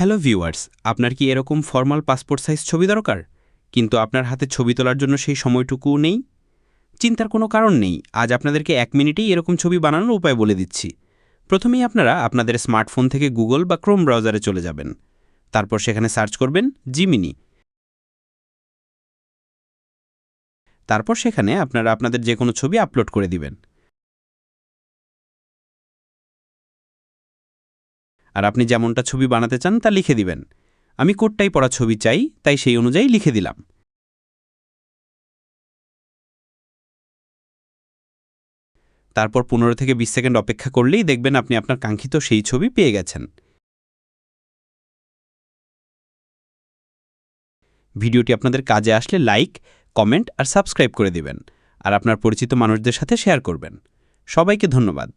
Hello viewers, আপনার কি এরকম ফর্মাল পাসপোর্ট সাইজ ছবি দরকার? কিন্তু আপনার হাতে ছবি তোলার জন্য সেই সময়টুকুও নেই? চিন্তার কোনো কারণ নেই, আজ আপনাদেরকে এক মিনিটেই এরকম ছবি বানানোর উপায় বলে দিচ্ছি। প্রথমেই আপনারা আপনাদের স্মার্টফোন থেকে গুগল বা ক্রোম ব্রাউজারে চলে যাবেন। তারপর সেখানে সার্চ করবেন জিমিনি। তারপর সেখানে আপনারা আপনাদের যে কোনো ছবি আপলোড করে দিবেন। আর আপনি যেমনটা ছবি বানাতে চান তা লিখে দিবেন। আমি কোটটাই পড়া ছবি চাই, তাই সেই অনুযায়ী লিখে দিলাম। তারপর পনেরো থেকে বিশ সেকেন্ড অপেক্ষা করলেই দেখবেন আপনি আপনার কাঙ্ক্ষিত সেই ছবি পেয়ে গেছেন। ভিডিওটি আপনাদের কাজে আসলে লাইক, কমেন্ট আর সাবস্ক্রাইব করে দিবেন, আর আপনার পরিচিত মানুষদের সাথে শেয়ার করবেন। সবাইকে ধন্যবাদ।